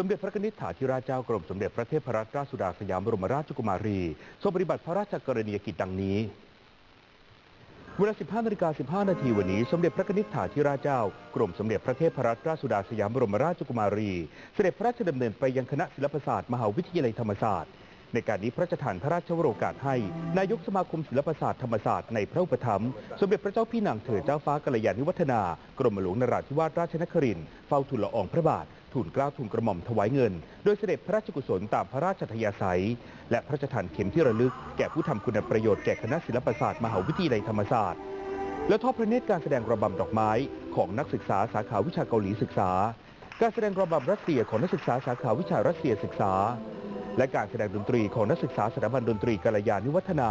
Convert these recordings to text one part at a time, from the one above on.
สมเด็จพระนิธิถาธิราชเจ้ากรมสมเด็จพระเทพรัตนราชสุดาสยามบรมราชกุมารีทรงปฏิบัติพระราชกรณียกิจดังนี้ เวลา 15นาฬิกา15 นาทีวันนี้ สมเด็จพระนิธิถาธิราชเจ้ากรมสมเด็จพระเทพรัตนราชสุดาสยามบรมราชกุมารี เสด็จพระราชดำเนินไปยังคณะศิลปศาสตร์มหาวิทยาลัยธรรมศาสตร์ ในการนี้พระราชทานพระราชวโรกาสให้ นายกสมาคมศิลปศาสตร์ธรรมศาสตร์ในพระอุปถัมภ์สมเด็จพระเจ้าพี่นางเธอเจ้าฟ้ากัลยาณิวัฒนากรมหลวงนราธิวาสราชนครินทร์เฝ้าทูลละอองพระบาท ทูลเกล้าทูลกระหม่อมถวายเงิน โดยเสด็จพระราชกุศลตามพระราชทยาศัย และพระราชทานเข็มที่ระลึกแก่ผู้ทำคุณประโยชน์แก่คณะศิลปศาสตร์มหาวิทยาลัยธรรมศาสตร์ และทอดพระเนตรการแสดงระบำดอกไม้ของนักศึกษาสาขาวิชาเกาหลีศึกษา การแสดงระบำรัสเซียของนักศึกษาสาขาวิชารัสเซียศึกษา และการแสดงดนตรีของนักศึกษาสถาบันดนตรีกัลยาณิวัฒนา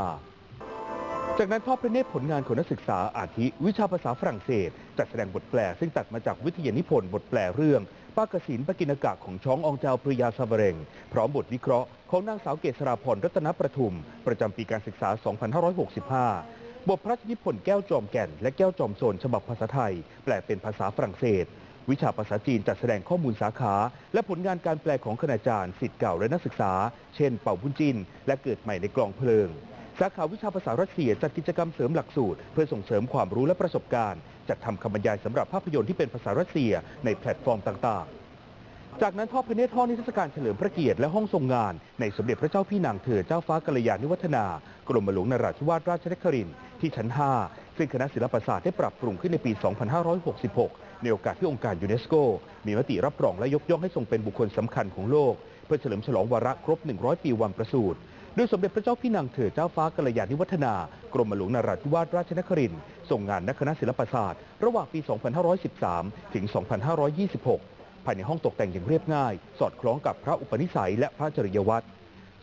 จากนั้นทอดพระเนตรผลงานของนักศึกษาอาทิ วิชาภาษาฝรั่งเศส จัดแสดงบทแปลซึ่งตัดมาจากวิทยานิพนธ์บทแปลเรื่อง ป้ากสินปกินกะของช้ององเจ้าปริยาซาเบเรงพร้อมบทวิเคราะห์ของนางสาวเกษราพรรัตนประทุม ประจำปีการศึกษา 2565 บทพระราชนิพนธ์แก้วจอมแก่น และแก้วจอมโซนฉบับภาษาไทย แปลเป็นภาษาฝรั่งเศส วิชาภาษาจีนจัดแสดงข้อมูลสาขา และผลงานการแปลของคณาจารย์สิทธิ์เก่าและนักศึกษา เช่น เป่าบุญจินและเกิดใหม่ในกลองเพลิงสาขาวิชาภาษารัสเซียจัดกิจกรรมเสริมหลักสูตร เพื่อส่งเสริมความรู้และประสบการณ์ จัดทำคำบรรยายสำหรับภาพยนตร์ที่เป็นภาษารัสเซียในแพลตฟอร์มต่างๆ จากนั้นทอดพระเนตรห้องนิทรรศการเฉลิมพระเกียรติและห้องทรงงาน ในสมเด็จพระเจ้าพี่นางเธอเจ้าฟ้ากัลยาณิวัฒนากรมหลวงนราธิวาสราชนครินทร์ที่ชั้น 5 ซึ่งคณะศิลปศาสตร์ได้ปรับปรุงขึ้นในปี 2566 ในโอกาสที่องค์การยูเนสโก มีมติรับรองและยกย่องให้ทรงเป็นบุคคลสำคัญของโลก เพื่อเฉลิมฉลองวาระครบ 100 ปีวันประสูติโดยสมเด็จพระเจ้าพี่นางเธอเจ้าฟ้ากัลยาณิวัฒนากรมหลวงนราธิวาสราชนครินทร์ส่งงานนักคณะศิลปศาสตร์ ระหว่างปี 2513 ถึง 2526 ภายในห้องตกแต่งอย่างเรียบง่าย สอดคล้องกับพระอุปนิสัยและพระจริยวัตร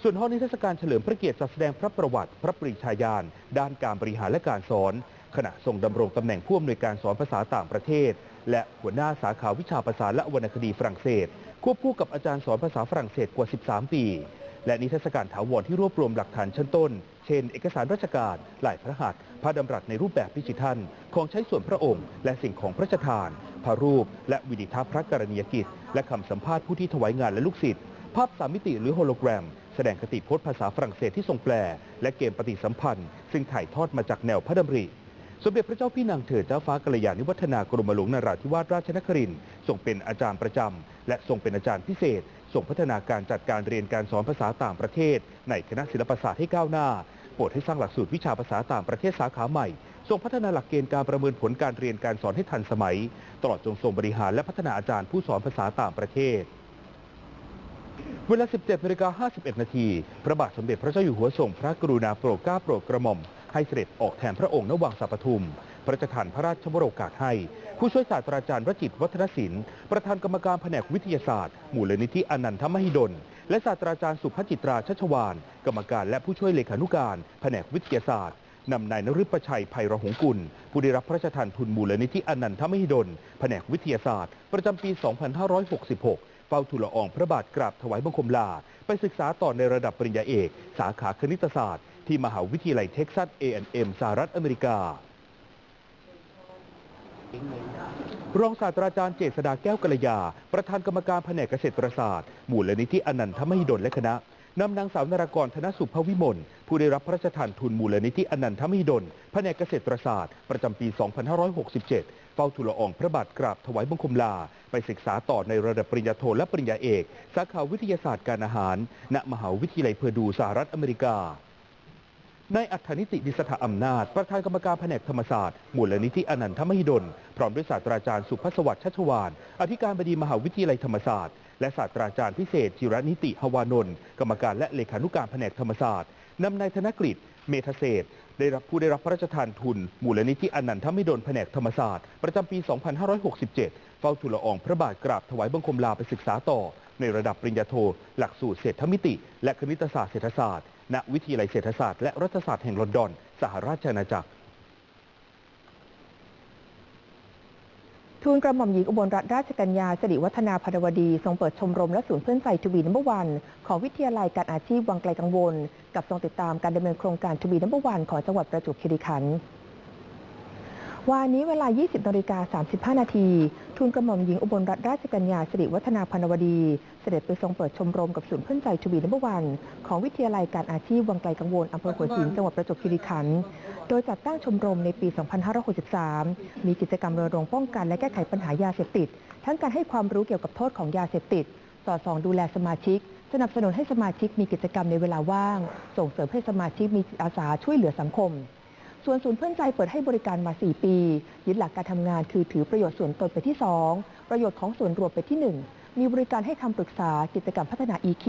ส่วนห้องนิทรรศการเฉลิมพระเกียรติจัดแสดงพระประวัติ พระปรีชาญาณด้านการบริหารและการสอน ขณะทรงดำรงตำแหน่งผู้อำนวยการสอนภาษาต่างประเทศ และหัวหน้าสาขาวิชาภาษาและวรรณคดีฝรั่งเศส ควบคู่กับอาจารย์สอนภาษาฝรั่งเศสกว่า 13 ปี และนิทรรศการถาวรที่รวบรวมหลักฐานชั้นต้น เช่น เอกสารราชการลายพระหัตถ์พระดำรัสในรูปแบบดิจิทัล ของใช้ส่วนพระองค์ และสิ่งของพระราชทาน พระรูป และวิดิทัศน์พระกรณียกิจ และคำสัมภาษณ์ผู้ที่ถวายงานและลูกศิษย์ ภาพสามมิติหรือโฮโลแกรม แสดงคติพจน์ภาษาฝรั่งเศสที่ทรงแปล และเกมปฏิสัมพันธ์ ซึ่งถ่ายทอดมาจากแนวพระดำริ สมเด็จพระเจ้าพี่นางเธอเจ้าฟ้ากัลยาณิวัฒนากรมหลวงนราธิวาสราชนครินทร์ทรงเป็นอาจารย์ประจำ และทรงเป็นอาจารย์พิเศษทรงพัฒนาการจัดการเรียนการสอนภาษาต่างประเทศ ในคณะศิลปศาสตร์ให้ก้าวหน้าโปรดให้สร้างหลักสูตรวิชาภาษาต่างประเทศสาขาใหม่ทรงพัฒนาหลักเกณฑ์การประเมินผลการเรียนการสอนให้ทันสมัย ตลอดจงทรงบริหารและพัฒนาอาจารย์ผู้สอนภาษาต่างประเทศ เวลา 17นาฬิกา51 นาที พระบาทสมเด็จพระเจ้าอยู่หัวทรงพระกรุณาโปรดเกล้าโปรดกระหม่อม ให้เสด็จออกแทนพระองค์ณวังสัปทุม พระราชทานพระราชวโรกาสให้ ผู้ช่วยศาสตราจารย์วจิตวัฒนศิลป์ ประธานกรรมการแผนกวิทยาศาสตร์ มูลนิธิอนันทมหิดล และศาสตราจารย์สุภจิตราชัชวาน กรรมการและผู้ช่วยเลขานุการแผนกวิทยาศาสตร์นำนายนฤปชัยไพรหงกุล ผู้ได้รับพระราชทานทุนมูลนิธิอนันทมหิดล แผนกวิทยาศาสตร์ ประจำปี 2566เฝ้าทูลละอองพระบาทกราบถวายบังคมลา ไปศึกษาต่อในระดับปริญญาเอก สาขาคณิตศาสตร์ ที่มหาวิทยาลัยเท็กซัส A&M สหรัฐอเมริการองศาสตราจารย์เจษดาแก้วกัลยา ประธานกรรมการแผนกเกษตรศาสตร์มูลนิธิอนันทมหิดลและคณะนำนางสาวนรกรธนสุภวิมลผู้ได้รับพระราชทานทุนมูลนิธิอนันทมหิดลแผนกเกษตรศาสตร์ ประจำปี 2567 เฝ้าทูลละอองพระบาทกราบถวายบังคมลา ไปศึกษาต่อในระดับปริญญาโทและปริญญาเอก สาขาวิทยาศาสตร์การอาหาร ณ มหาวิทยาลัยเพอร์ดูสหรัฐอเมริกา นายอัธนิติดิสถาอำนาจ ประธานกรรมการแผนกธรรมศาสตร์มูลนิธิอนันทมหิดล พร้อมด้วยศาสตราจารย์สุภสวัสดิ์ชัชวาน อธิการบดีมหาวิทยาลัยธรรมศาสตร์ และศาสตราจารย์พิเศษจิรนิติฮวานนท์กรรมการและเลขานุการแผนกธรรมศาสตร์นำนายธนกฤษเมธเศษได้รับผู้ได้รับพระราชทานทุน มูลนิธิอนันทมหิดลแผนกธรรมศาสตร์ ประจำปี 2567 เฝ้าทูลละอองพระบาทกราบถวายบังคมลาไปศึกษาต่อ ในระดับปริญญาโท หลักสูตรเศรษฐมิติ และคณิตศาสตร์เศรษฐศาสตร์ ณวิทยาลัยเศรษฐศาสตร์และรัฐศาสตร์แห่งลอนดอน สหราชอาณาจักรทูลกระหม่อมหญิงอุบลรัตนราชกัญญาสิริวัฒนาพรวดี ทรงเปิดชมรมและศูนย์เพื่อนใจทูบีนัมเบอร์วัน ของวิทยาลัยการอาชีพวังไกลกังวล กับทรงติดตามการดำเนินโครงการทูบีนัมเบอร์วันของจังหวัดประจวบคีรีขันธ์ วานนี้เวลา 20นาฬิกา35 นาทีทูลกระหม่อมหญิงอุบลรัตนราชกัญญาสิริวัฒนาพนวดี เสด็จไปทรงเปิดชมรมกับศูนย์เพื่อนใจทวีนัมวัน ของวิทยาลัยการอาชีพวังไกลกังวลอำเภอหัวหินจังหวัดประจวบคีรีขันธ์ โดยจัดตั้งชมรมในปี 2563 มีกิจกรรมรณรงค์ป้องกันและแก้ไขปัญหายาเสพติด ทั้งการให้ความรู้เกี่ยวกับโทษของยาเสพติด สอดส่องดูแลสมาชิก สนับสนุนให้สมาชิกมีกิจกรรมในเวลาว่าง ส่งเสริมให้สมาชิกมีจิตอาสาช่วยเหลือสังคม ส่วนศูนย์เพื่อนใจเปิดให้บริการมา 4 ปี ยึดหลักการทำงานคือถือประโยชน์ส่วนตนไปที่ 2 ประโยชน์ของส่วนรวมไปที่ 1 มีบริการให้คำปรึกษากิจกรรมพัฒนา EQ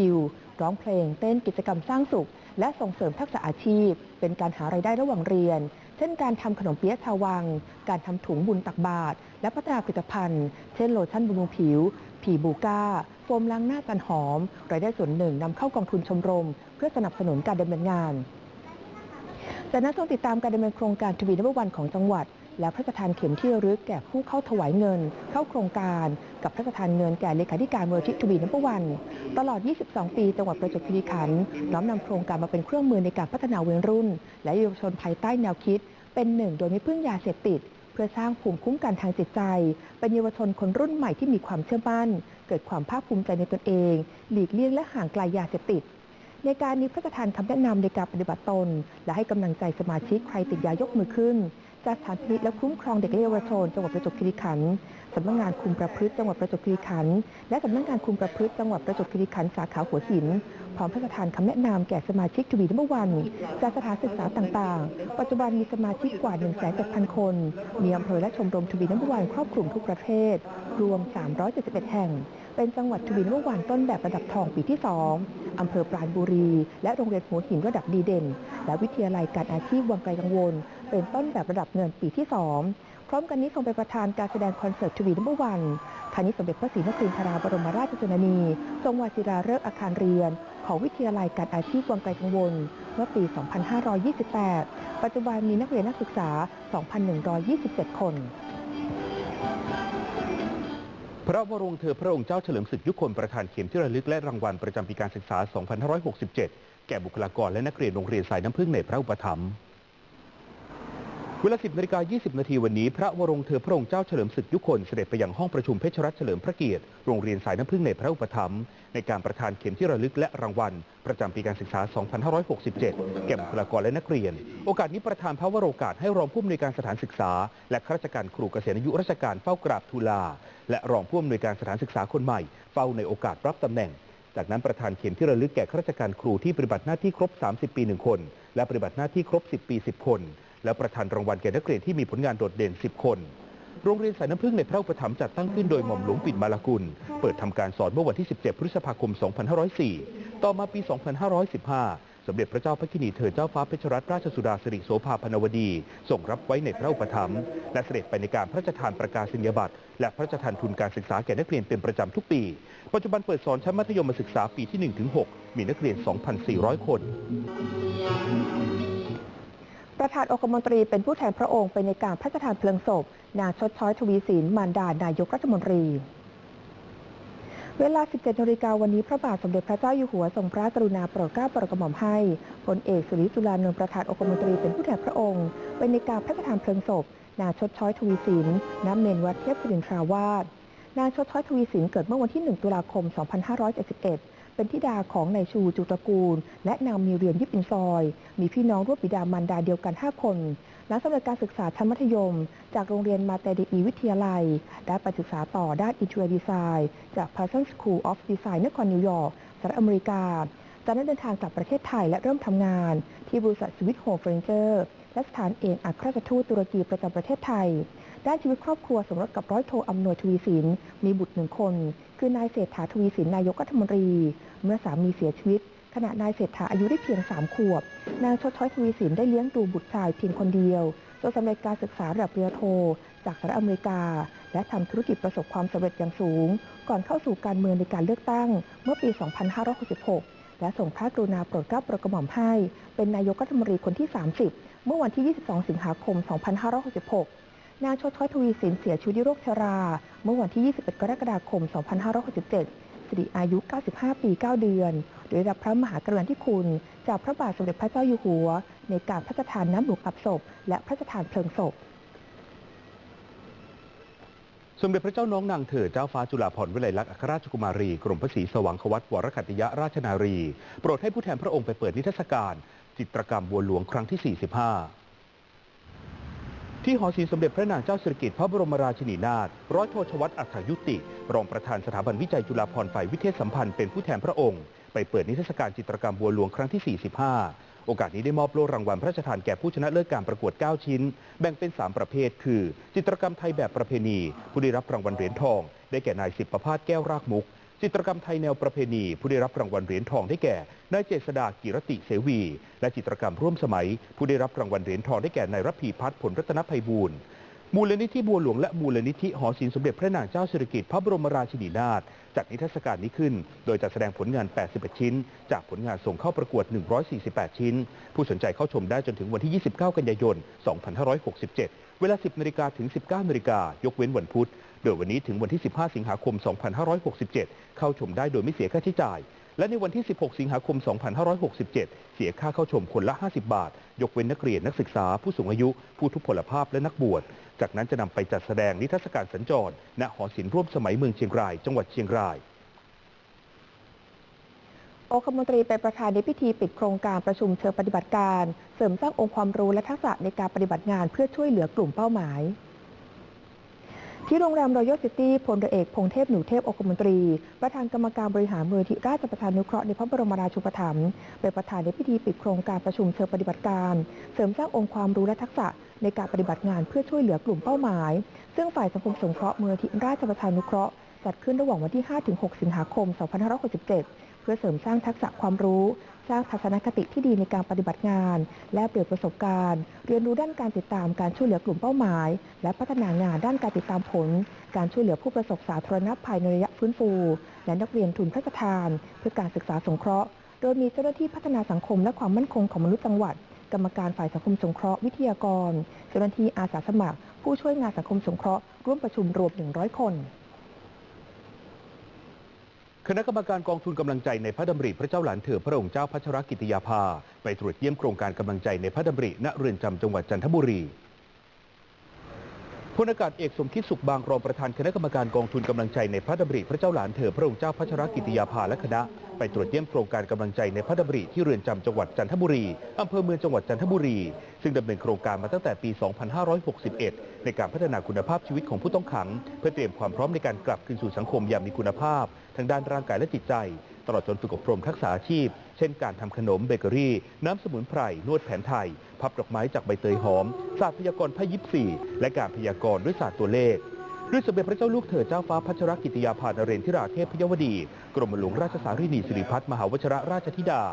ร้องเพลง เต้นกิจกรรมสร้างสุข และส่งเสริมทักษะอาชีพ เป็นการหารายได้ระหว่างเรียน เช่นการทำขนมเปี๊ยะชาววัง การทำถุงบุญตักบาตรและพัฒนาผลิตภัณฑ์ เช่นโลชั่นบำรุงผิว ผีบูก้า โฟมล้างหน้าจันหอมรายได้ส่วนหนึ่งนำเข้ากองทุนชมรม เพื่อสนับสนุนการดำเนินงาน จากนั้นทรงติดตามการดำเนินโครงการทวีนววันของจังหวัด และพระราชทานเข็มที่ระลึกแก่ผู้เข้าถวายเงิน เข้าโครงการ กับพระราชทานเงินแก่เลขาธิการมูลที่ทวีนววัน ตลอด 22 ปีจังหวัดประจวบคีรีขันธ์น้อมนำโครงการมาเป็นเครื่องมือในการพัฒนาวัยรุ่น และเยาวชนภายใต้แนวคิด เป็นหนึ่งโดยไม่พึ่งยาเสพติดเพื่อสร้างภูมิคุ้มกันทางจิตใจ เป็นเยาวชนคนรุ่นใหม่ที่มีความเชื่อมั่น เกิดความภาคภูมิใจในตนเอง หลีกเลี่ยงและห่างไกลยาเสพติด ในการนี้พระราชทานคำแนะนำในการปฏิบัติตน และให้กำลังใจสมาชิกใครติดยายกมือขึ้น จากสถานพินิจและคุ้มครองเด็กและเยาวชนจังหวัดประจวบคีรีขันธ์สำนักงานคุมประพฤติจังหวัดประจวบคีรีขันธ์และสำนักงานคุมประพฤติจังหวัดประจวบคีรีขันธ์สาขาหัวหินพร้อมพระราชทานคำแนะนำแก่สมาชิกทวีนวันจากสถานศึกษาต่างๆ ปัจจุบันมีสมาชิกกว่า 1 7 0 0 0 คน มีอำเภอและชมรมทวีนวันครอบคลุมทุกประเภท รวม 371 แห่ง เป็นจังหวัดทวีนวันต้นแบบระดับทองปีที่ 2 อำเภอปราณบุรี และโรงเรียนหัวหินระดับดีเด่น และวิทยาลัยการอาชีพวังไกลกังวล เป็นต้นแบบระดับเงินปีที่ 2 พร้อมกันนี้ทรงเป็นประธานการแสดงคอนเสิร์ตทวีนัมเบอวันคณิสมเด็จพระศรีนครินทราบรมราชชนนี ทรงวชิราฤกษ์อาคารเรียน ของวิทยาลัยการอาชีพวังไกลกังวล เมื่อปี 2528 ปัจจุบันมีนักเรียนนักศึกษา 2,127 คน พระวรวงศ์เธอพระองค์เจ้าเฉลิมศึกยุคลประธานเข็มที่ระลึกและรางวัลประจำปีการศึกษา 2567 แก่บุคลากรและนักเรียนโรงเรียนสายน้ำพึ่งในพระอุปถัมภ์ เวลา 10นาฬิกา20 นาทีวันนี้ พระวรงเธอพระองค์เจ้าเฉลิมศึกยุคนเสด็จไปยังห้องประชุมเพชรรัตน์เฉลิมพระเกียรติ โรงเรียนสายน้ำพึ่งในพระอุปถัมภ์ในการประทานเข็มที่ระลึกและรางวัล ประจำปีการศึกษา 2567 แก่บุคลากรและนักเรียน โอกาสนี้ประธานพระวโรกาสให้รองผู้อำนวยการสถานศึกษา และข้าราชการครูเกษียณอายุราชการเฝ้ากราบทูลา และรองผู้อำนวยการสถานศึกษาคนใหม่ เฝ้าในโอกาสรับตำแหน่งจากนั้นประธานเข็มที่ระลึกแก่ข้าราชการครูที่ปฏิบัติหน้าที่ครบ 30 ปี 1 คน และปฏิบัติหน้าที่ครบ 10 ปี 10 คน และประธานรางวัลแก่นักเรียนที่มีผลงานโดดเด่น 10 คน โรงเรียนสายน้ำพึ่งในพระอุปถัมภ์จัดตั้งขึ้นโดยหม่อมหลวงปิ่นมาลากุล เปิดทำการสอนเมื่อวันที่ 17 พฤษภาคม 2504 ต่อมาปี 2515 สมเด็จพระเจ้าพระกินีเธอเจ้าฟ้าเพชรรัตนราชสุดาสิริโสภาพนวดีส่งรับไว้ในพระอุปถัมภ์และเสด็จไปในการพระราชทานประกาศนียบัตรและพระราชทานทุนการศึกษาแก่นักเรียนเป็นประจำทุกปี ปัจจุบันเปิดสอนชั้นมัธยมศึกษาปีที่ 1-6 มีนักเรียน 2,400 คน ประธานองคมนตรีเป็นผู้แทนพระองค์ไปในการพระราชทานเพลิงศพ นางชดช้อยทวีศิลป์มารดานายกรัฐมนตรีเวลา 17นาฬิกาวันนี้พระบาทสมเด็จพระเจ้าอยู่หัวทรงพระกรุณาโปรดเกล้าโปรดกระหม่อมให้พลเอกสุริจุลานนท์ประธานองคมนตรีเป็นผู้แทนพระองค์ไปในการพระราชทานเพลิงศพ นางชดช้อยทวีศิลป์ณเมนวัดเทพศิรินทราวาสนางชดช้อยทวีศิลป์เกิดเมื่อวันที่ 1 ตุลาคม 2571 เป็นธิดาของนายชูจุตระกูล และนางมีเรียนยิบอินซอย มีพี่น้องร่วมบิดามารดาเดียวกัน 5 คน หลังสำเร็จการศึกษาชั้นมัธยม จากโรงเรียนมาเตดีอีวิทยาลัย ได้ไปศึกษาต่อด้านอินเทอร์ดีไซน์จาก Parsons School of Design นครนิวยอร์กสหรัฐอเมริกา จากนั้นเดินทางกลับประเทศไทยและเริ่มทำงาน ที่บริษัทสวิตโฮมเฟอร์นิเจอร์และสถานเอกอัครราชทูตตุรกีประจำประเทศไทย ด้านชีวิตครอบครัวสมรสกับร้อยโทอำนวยทวีสินมีบุตรหนึ่งคน คือนายเศรษฐาทวีสินนายกรัฐมนตรี เมื่อสามีเสียชีวิต ขณะนายเศรษฐาอายุได้เพียง3ขวบ นางชดช้อยทวีสินได้เลี้ยงดูบุตรชายเพียงคนเดียวจนสำเร็จการศึกษาระดับปริญญาโท จากสหรัฐอเมริกา และทำธุรกิจประสบความสำเร็จอย่างสูง ก่อนเข้าสู่การเมืองในการเลือกตั้ง เมื่อปี 2566 และส่งพระกรุณาโปรดเกล้าโปรดกระหม่อมให้ เป็นนายกรัฐมนตรีคนที่ 30 เมื่อวันที่ 22 สิงหาคม 2566 นางชดช้อยทวีสินเสียชีวิตด้วยโรคชรา เมื่อวันที่ 21 กรกฎาคม 2567 สิริอายุ 95 ปี 9 เดือน โดยรับพระมหากรุณาธิคุณ จากพระบาทสมเด็จพระเจ้าอยู่หัว ในการพระราชทานน้ำหลวงอับศพ และพระราชทานเพลิงศพสมเด็จพระเจ้าน้องนางเธอเจ้าฟ้าจุฬาภรณ์วิไลลักษณ์อัครราชกุมารี กรมพระศรีสว่างควัตวรคัตติยราชนารี โปรดให้ผู้แทนพระองค์ไปเปิดนิทรรศการ จิตรกรรมบัวหลวงครั้งที่ 45 ที่หอศิลป์สมเด็จพระนางเจ้าสิริกิติ์พระบรมราชินีนาถร้อยโทชวัตอัฏฐยุติ รองประธานสถาบันวิจัยจุฬาภรณ์ฝ่ายวิเทศสัมพันธ์เป็นผู้แทนพระองค์ ไปเปิดนิทรรศการจิตรกรรมบัวหลวงครั้งที่ 45 โอกาสนี้ได้มอบโล่รางวัลพระราชทานแก่ผู้ชนะเลิศการประกวด 9 ชิ้น แบ่งเป็น 3 ประเภท คือ จิตรกรรมไทยแบบประเพณี ผู้ได้รับรางวัลเหรียญทอง ได้แก่นายสิบประพาสแก้วรากมุก จิตรกรรมไทยแนวประเพณี ผู้ได้รับรางวัลเหรียญทองได้แก่นายเจษดากิรติเสวี และจิตรกรรมร่วมสมัย ผู้ได้รับรางวัลเหรียญทองได้แก่นายรัพีพัฒน์ผลรัตนภัยบูรณ์มูลนิธิบัวหลวงและมูลนิธิหอศิลป์สมเด็จพระนางเจ้าสิริกิติ์พระบรมราชินีนาถจัดนิทรรศการนี้ขึ้น โดยจัดแสดงผลงาน 81 ชิ้น จากผลงานส่งเข้าประกวด 148 ชิ้น ผู้สนใจเข้าชมได้จนถึงวันที่ 29 กันยายน 2567 เวลา 10นาฬิกาถึง 19นาฬิกายกเว้นวันพุธ โดยวันนี้ถึงวันที่ 15 สิงหาคม 2567 เข้าชมได้โดยไม่เสียค่าใช้จ่าย และในวันที่ 16 สิงหาคม 2567 เสียค่าเข้าชมคนละ 50 บาท ยกเว้นนักเรียนนักศึกษา ผู้สูงอายุ ผู้ทุพพลภาพและนักบวช จากนั้นจะนำไปจัดแสดงนิทรรศการสัญจร ณ หอศิลป์ร่วมสมัยเมืองเชียงราย จังหวัดเชียงรายองคมนตรีเป็นประธานในพิธีปิดโครงการประชุมเชิงปฏิบัติการ เสริมสร้างองค์ความรู้และทักษะในการปฏิบัติงานเพื่อช่วยเหลือกลุ่มเป้าหมาย ที่โรงแรมรอยัลซิตี้พลเรือเอกพงเทพหนูเทพองคมนตรี ประธานกรรมการบริหารมูลที่ราชประชานุเคราะห์ในพระบรมราชูปถัมภ์เป็นประธานในพิธีปิดโครงการประชุมเชิงปฏิบัติการ เสริมสร้างองค์ความรู้และทักษะในการปฏิบัติงานเพื่อช่วยเหลือกลุ่มเป้าหมาย ซึ่งฝ่ายสังคมสงเคราะห์มูลที่ราชประชานุเคราะห์จัดขึ้นระหว่างวันที่ 5-6 สิงหาคม 2567 เพื่อเสริมสร้างทักษะความรู้ สร้างทัศนคติที่ดีในการปฏิบัติงาน และเปลี่ยนประสบการณ์ เรียนรู้ด้านการติดตามการช่วยเหลือกลุ่มเป้าหมาย และพัฒนางานด้านการติดตามผล การช่วยเหลือผู้ประสบสาธารณภัยในระยะฟื้นฟู และนักเรียนทุนพระราชทาน เพื่อการศึกษาสงเคราะห์ โดยมีเจ้าหน้าที่พัฒนาสังคมและความมั่นคงของมนุษย์จังหวัด กรรมการฝ่ายสังคมสงเคราะห์วิทยากร เจ้าหน้าที่อาสาสมัคร ผู้ช่วยงานสังคมสงเคราะห์ร่วมประชุมรวม 100 คน คณะกรรมการกองทุนกำลังใจในพระดำริพระเจ้าหลานเธอพระองค์เจ้าพัชรกิติยาภา ไปตรวจเยี่ยมโครงการกำลังใจในพระดำริณเรือนจำจังหวัดจันทบุรี พลอากาศเอกสมคิดสุขบางรองประธานคณะกรรมการกองทุนกำลังใจในพระดำริพระเจ้าหลานเธอพระองค์เจ้าพัชรกิติยาภาและคณะ ไปตรวจเยี่ยมโครงการกำลังใจในพระดำริที่เรือนจำจังหวัดจันทบุรีอำเภอเมืองจังหวัดจันทบุรี ซึ่งดำเนินโครงการมาตั้งแต่ปี 2561 ในการพัฒนาคุณภาพชีวิตของผู้ต้องขัง เพื่อเตรียมความพร้อมในการกลับคืนสู่สังคมอย่างมีคุณภาพ ทั้งด้านร่างกายและจิตใจ ตลอดจนฝึกอบรมทักษะอาชีพ เช่นการทำขนมเบเกอรี่ น้ำสมุนไพร นวดแผนไทย พับดอกไม้จากใบเตยหอม ศาสตร์พยากรณ์ไพ่ยิปซีและการพยากรณ์ด้วยศาสตร์ตัวเลขด้วยสมเด็จพระเจ้าลูกเธอเจ้าฟ้าพัชรกิติยาภานเรนทิราเทพพยวดี กรมหลวงราชสารีนีสิริพัฒน์มหาวชรราชธิดา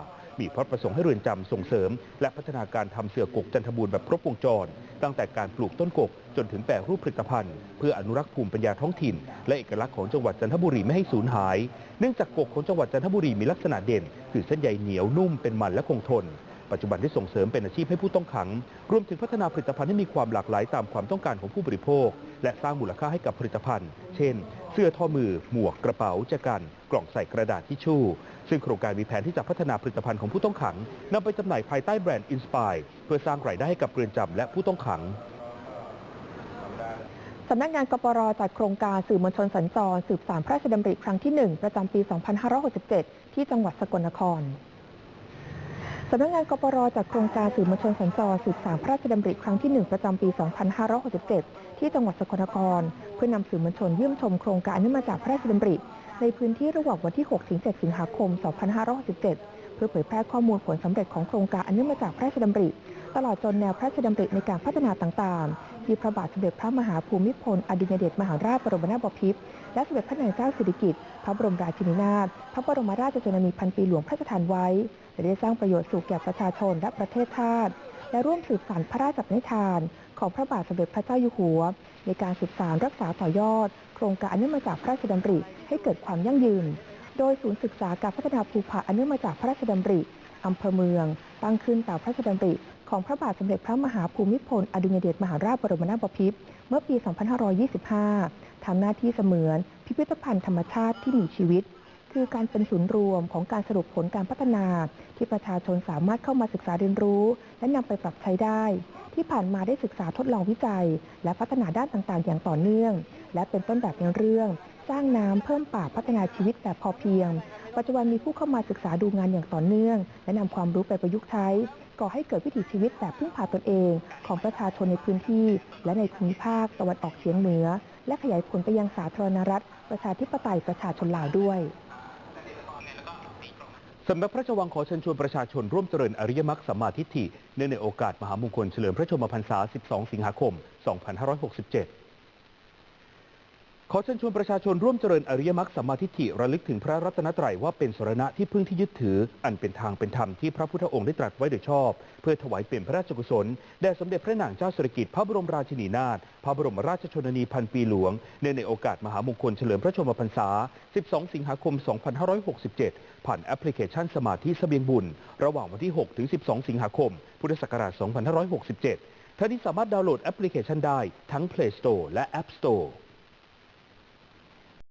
มีพระประสงค์ให้เรือนจำส่งเสริม และพัฒนาการทำเสือกกจันทบูรณ์แบบครบวงจร ตั้งแต่การปลูกต้นกกจนถึงแปรรูปผลิตภัณฑ์ เพื่ออนุรักษ์ภูมิปัญญาท้องถิ่น และเอกลักษณ์ของจังหวัดจันทบุรีไม่ให้สูญหาย เนื่องจากกกของจังหวัดจันทบุรีมีลักษณะเด่น คือเส้นใยเหนียวนุ่มเป็นมันและคงทนปัจจุบันได้ส่งเสริมเป็นอาชีพให้ผู้ต้องขัง รวมถึงพัฒนาผลิตภัณฑ์ให้มีความหลากหลายตามความต้องการของผู้บริโภค และสร้างมูลค่าให้กับผลิตภัณฑ์ เช่น เสื้อท่อมือ หมวกกระเป๋าแจกัน กล่องใส่กระดาษทิชชู่ ซึ่งโครงการมีแผนที่จะพัฒนาผลิตภัณฑ์ของผู้ต้องขังนำไปจำหน่ายภายใต้แบรนด์อินสปายเพื่อสร้างรายได้ให้กับเรือนจำและผู้ต้องขังสำนักงานกปรจัดโครงการสื่อมวลชนสัญจร สืบสารพระราชดำริครั้งที่ 1 ประจำปี 2567 ที่จังหวัดสกลนครสำนักงานกปรจัดโครงการสื่อมวลชนสัญจรสืบสารพระราชดำริครั้งที่ 1 ประจำปี 2567 ที่จังหวัดสกลนคร เพื่อนำสื่อมวลชนเยี่ยมชมโครงการเนื่องมาจากพระราชดำริ ในพื้นที่ระหว่างวันที่6-7สิงหาคม 2567 เพื่อเผยแพร่ข้อมูลผลสำเร็จของโครงการอันเนื่องมาจากพระราชดำริ ตลอดจนแนวพระราชดำริในการพัฒนาต่างๆ ที่พระบาทสมเด็จพระมหาภูมิพล อดุลยเดชมหาราชบรมนาถบพิตรและสมเด็จพระนางเจ้าสิริกิติ์พระบรมราชินีนาถพระบรมราชชนนีพันปีหลวงพระราชทานไว้และได้สร้างประโยชน์สู่แก่ประชาชนและประเทศชาติ และร่วมสืบสานพระราชนิทาน ของพระบาทสมเด็จพระเจ้าอยู่หัว ในการสืบสานรักษาต่อยอด โครงการอนุมาจากพระราชดำริให้เกิดความยั่งยืน โดยศูนย์ศึกษาการพัฒนาภูผาอนุมาจากพระราชดำริอำเภอเมือง ตั้งขึ้นตามพระราชดำริของพระบาทสมเด็จพระมหาภูมิพลอดุลยเดชมหาราชบรมนาถบพิตรเมื่อปี 2525 ทำหน้าที่เสมือนพิพิธภัณฑ์ธรรมชาติที่มีชีวิต คือการเป็นศูนย์รวมของการสรุปผลการพัฒนา ที่ประชาชนสามารถเข้ามาศึกษาเรียนรู้ และนำไปปรับใช้ได้ ที่ผ่านมาได้ศึกษาทดลองวิจัย และพัฒนาด้านต่างๆ อย่างต่อเนื่อง และเป็นต้นแบบในเรื่อง สร้างน้ำเพิ่มป่าพัฒนาชีวิตแบบพอเพียง ปัจจุบันมีผู้เข้ามาศึกษาดูงานอย่างต่อเนื่อง และนำความรู้ไปประยุกต์ใช้ก่อให้เกิดวิถีชีวิตแบบพึ่งพาตนเอง ของประชาชนในพื้นที่ และในภูมิภาคตะวันออกเฉียงเหนือ และขยายผลไปยังสาธารณรัฐ ประชาธิปไตยประชาชนลาวด้วย สำนักพระราชวังขอเชิญชวนประชาชนร่วมเจริญอริยมรรคสัมมาทิฏฐิเนื่องในโอกาสมหามงคลเฉลิมพระชนมพรรษา 12 สิงหาคม 2567 ขอเชิญชวนประชาชนร่วมเจริญอริยมรรคสัมมาทิฏฐิระลึกถึงพระรัตนตรัยว่าเป็นสรณะที่พึ่งที่ยึดถือ อันเป็นทางเป็นธรรมที่พระพุทธองค์ได้ตรัสไว้โดยชอบ เพื่อถวายเป็นพระราชกุศลแด่สมเด็จพระนางเจ้าสิริกิติ์พระบรมราชินีนาถพระบรมราชชนนีพันปีหลวงเนื่องในโอกาสมหามงคลเฉลิมพระชนมพรรษา 12 สิงหาคม 2567 ผ่านแอปพลิเคชันสมาธิเสบียงบุญ ระหว่างวันที่ 6 ถึง 12 สิงหาคม พุทธศักราช 2567ท่านที่สามารถดาวน์โหลดแอปพลิเคชันได้ทั้ง Play Store และ App Store